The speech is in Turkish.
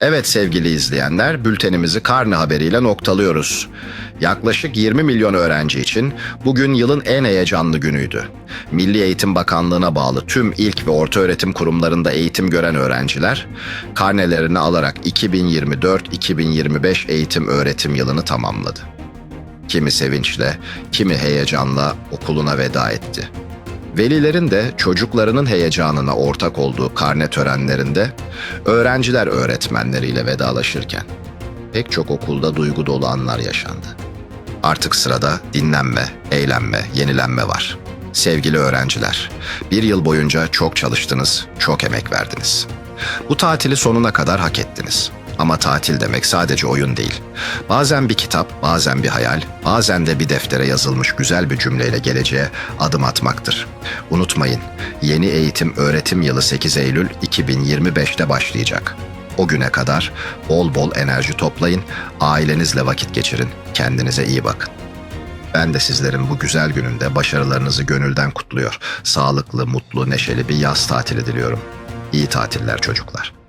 Evet sevgili izleyenler, bültenimizi karne haberiyle noktalıyoruz. Yaklaşık 20 milyon öğrenci için bugün yılın en heyecanlı günüydü. Milli Eğitim Bakanlığı'na bağlı tüm ilk ve orta öğretim kurumlarında eğitim gören öğrenciler, karnelerini alarak 2024-2025 eğitim öğretim yılını tamamladı. Kimi sevinçle, kimi heyecanla okuluna veda etti. Velilerin de çocuklarının heyecanına ortak olduğu karne törenlerinde öğrenciler öğretmenleriyle vedalaşırken pek çok okulda duygu dolu anlar yaşandı. Artık sırada dinlenme, eğlenme, yenilenme var. Sevgili öğrenciler, bir yıl boyunca çok çalıştınız, çok emek verdiniz. Bu tatili sonuna kadar hak ettiniz. Ama tatil demek sadece oyun değil. Bazen bir kitap, bazen bir hayal, bazen de bir deftere yazılmış güzel bir cümleyle geleceğe adım atmaktır. Unutmayın, yeni eğitim öğretim yılı 8 Eylül 2025'te başlayacak. O güne kadar bol bol enerji toplayın, ailenizle vakit geçirin, kendinize iyi bakın. Ben de sizlerin bu güzel gününde başarılarınızı gönülden kutluyor. Sağlıklı, mutlu, neşeli bir yaz tatili diliyorum. İyi tatiller çocuklar.